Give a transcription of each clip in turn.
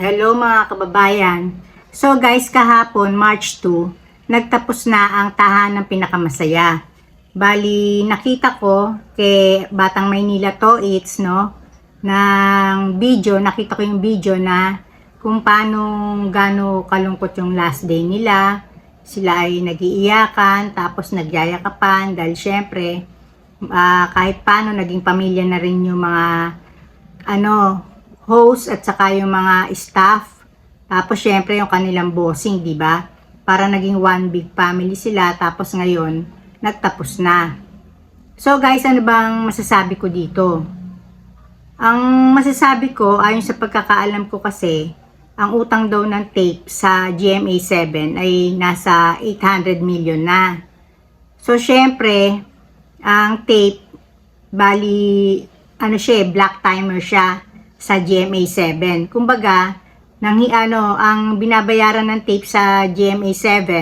Hello mga kababayan. So guys, kahapon, March 2, nagtapos na ang tahanang pinakamasaya. Bali, nakita ko kay Batang Maynila to it's no ng video, nakita ko yung video na kung paano gano kalungkot yung last day nila. Sila ay nagiiyakan, tapos nagyayakapan dahil syempre ah, kahit paano naging pamilya na rin yung mga ano, host at saka yung mga staff. Tapos syempre yung kanilang bossing, di ba? Para naging one big family sila tapos ngayon nagtapos na. So guys, ano bang masasabi ko dito? Ang masasabi ko ayon sa pagkakaalam ko kasi ang utang daw ng tape sa GMA7 ay nasa 800 million na. So syempre, ang tape bali ano siya, eh, black timer siya sa GMA7. Kumbaga, nang ano, ang binabayaran ng tape sa GMA7,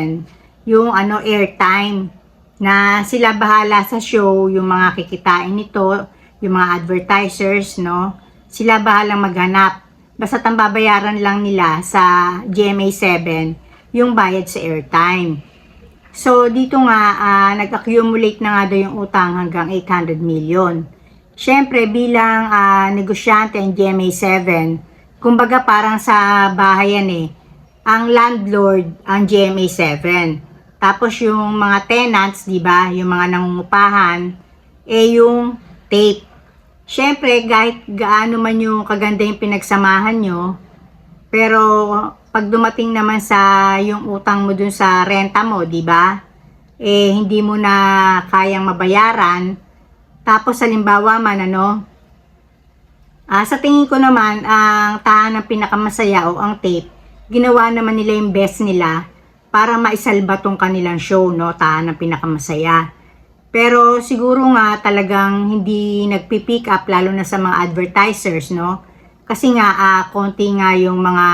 yung ano airtime na sila bahala sa show, yung mga kikitain nito, yung mga advertisers, no? Sila bahalang maghanap. Basta ang babayaran lang nila sa GMA7, yung bayad sa airtime. So, dito nga, ah, nag-accumulate na nga daw yung utang hanggang 800 million. Siyempre, bilang ah, negosyante ng GMA7, kumbaga parang sa bahay yan eh, ang landlord ang GMA7. Tapos yung mga tenants, di ba, yung mga nangungupahan, eh yung tape. Siyempre, kahit gaano man yung kaganda yung pinagsamahan nyo, pero pag dumating naman sa yung utang mo dun sa renta mo, di ba? Eh, hindi mo na kayang mabayaran, tapos halimbawa man ano, ah, sa tingin ko naman ang tahan ng pinakamasaya o ang tape, ginawa naman nila yung best nila para maisalba tong kanilang show, no, tahan ng pinakamasaya. Pero siguro nga talagang hindi nagpi-pick up lalo na sa mga advertisers, no? Kasi nga ah, konti nga yung mga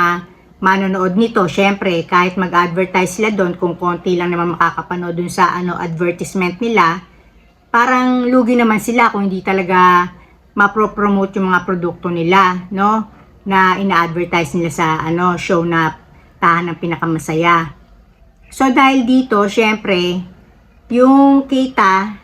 manonood nito. Syempre, kahit mag-advertise sila doon, kung konti lang naman makakapanood dun sa ano advertisement nila, parang lugi naman sila kung hindi talaga mapropromote yung mga produkto nila, no? Na ina-advertise nila sa ano show na tahan ng pinakamasaya. So dahil dito, syempre, yung kita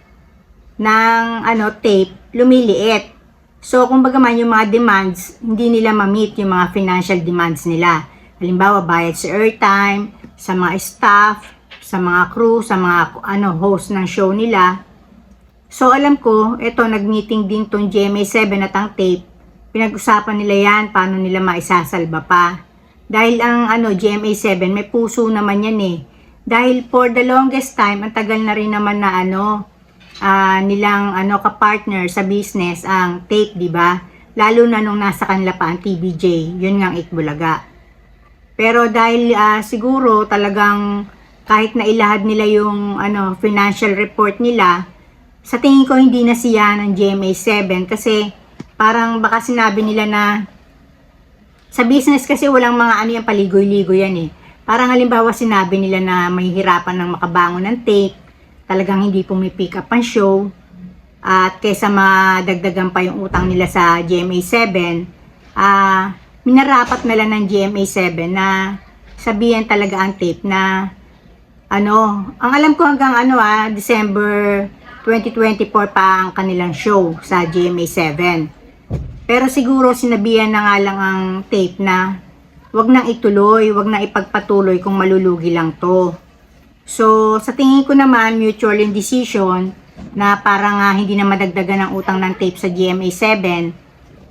ng ano tape lumiliit. So kumbaga man yung mga demands, hindi nila ma-meet yung mga financial demands nila. Halimbawa, bayad sa airtime, sa mga staff, sa mga crew, sa mga ano host ng show nila. So alam ko, eto nag-meeting din tong GMA7 at ang tape. Pinag-usapan nila yan, paano nila maisasalba pa. Dahil ang ano GMA7 may puso naman yan eh. Dahil for the longest time, ang tagal na rin naman na ano, ah, nilang ano ka-partner sa business ang tape, di ba? Lalo na nung nasa kanila pa ang TBJ, yun nga ang Ikbulaga. Pero dahil ah, siguro talagang kahit na ilahad nila yung ano financial report nila, sa tingin ko hindi na siya ng GMA7 kasi parang baka sinabi nila na sa business kasi walang mga ano yung paligoy-ligoy yan eh. Parang halimbawa sinabi nila na may hirapan ng makabangon ng tape, talagang hindi pumipick up ang show, at kesa madagdagan pa yung utang nila sa GMA7, ah, minarapat na lang ng GMA7 na sabihan talaga ang tape na ano, ang alam ko hanggang ano ah, December 2024 pa ang kanilang show sa GMA7. Pero siguro sinabihan na nga lang ang tape na wag nang ituloy, wag nang ipagpatuloy kung malulugi lang to. So, sa tingin ko naman, mutual yung decision na parang nga hindi na madagdagan ang utang ng tape sa GMA7,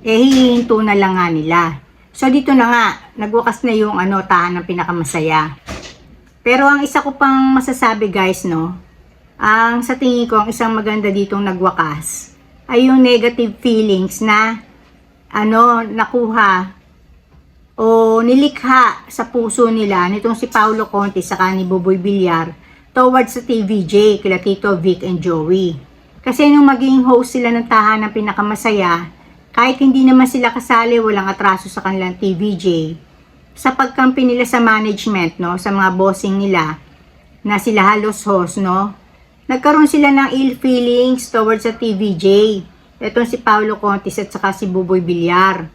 eh hihinto na lang nga nila. So, dito na nga, nagwakas na yung ano, tahan ng pinakamasaya. Pero ang isa ko pang masasabi guys, no, ang sa tingin ko, ang isang maganda ditong nagwakas ay yung negative feelings na ano, nakuha o nilikha sa puso nila nitong si Paulo Conte sa ni Buboy Villar towards sa TVJ, kila Tito Vic and Joey. Kasi nung maging host sila ng tahanan pinakamasaya, kahit hindi naman sila kasali, walang atraso sa kanilang TVJ, sa pagkampi nila sa management, no, sa mga bossing nila, na sila halos host, no, nagkaroon sila ng ill feelings towards sa TVJ. Itong si Paulo Contis at saka si Buboy Villar.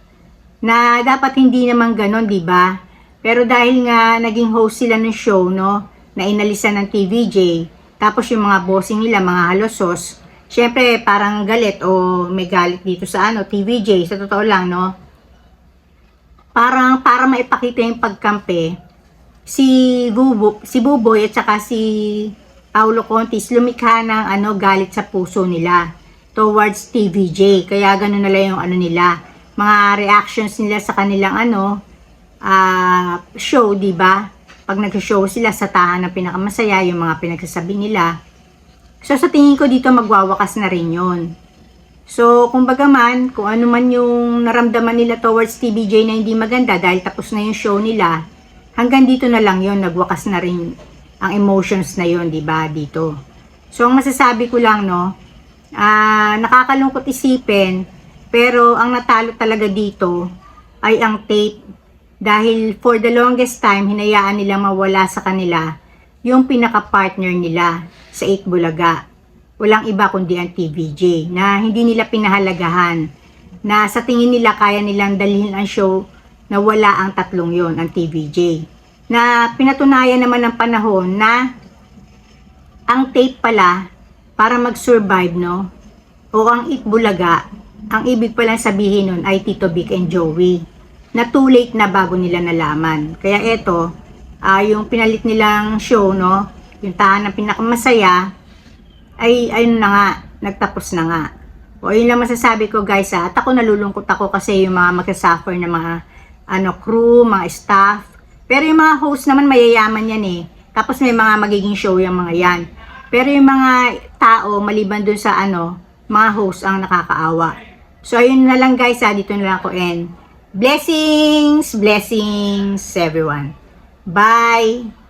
Na dapat hindi naman ganon, di ba? Pero dahil nga naging host sila ng show, no? Na inalisan ng TVJ, tapos yung mga bossing nila, mga halosos, syempre parang galit o may galit dito sa ano, TVJ, sa totoo lang, no? Parang para maipakita yung pagkampi, si Bubo, si Buboy at saka si Paulo Contis lumikha ng ano galit sa puso nila towards TVJ. Kaya ganun na lang yung ano nila, mga reactions nila sa kanilang ano ah, show, 'di ba? Pag nag-show sila sa tahan ng pinakamasaya, yung mga pinagsasabi nila. So sa tingin ko dito magwawakas na rin 'yon. So, kumbaga man, kung ano man yung naramdaman nila towards TVJ na hindi maganda dahil tapos na yung show nila, hanggang dito na lang yon nagwakas na rin ang emotions na yon di ba dito. So, ang masasabi ko lang, no, ah nakakalungkot isipin, pero ang natalo talaga dito ay ang tape. Dahil for the longest time, hinayaan nila mawala sa kanila yung pinaka-partner nila sa 8 Bulaga. Walang iba kundi ang TVJ na hindi nila pinahalagahan na sa tingin nila kaya nilang dalhin ang show na wala ang tatlong yon ang TVJ na pinatunayan naman ng panahon na ang tape pala para mag-survive no o ang itbulaga ang ibig palang sabihin nun ay Tito Vic and Joey na too late na bago nila nalaman kaya eto ah, yung pinalit nilang show no yung tahan ng pinakamasaya ay ayun na nga, nagtapos na nga. O yun lang masasabi ko guys ha. At ako nalulungkot ako kasi yung mga magsasuffer na mga ano, crew, mga staff. Pero yung mga host naman mayayaman yan eh. Tapos may mga magiging show yung mga yan. Pero yung mga tao, maliban dun sa ano, mga host ang nakakaawa. So ayun na lang guys ha, dito na lang ako end. Blessings, blessings everyone. Bye!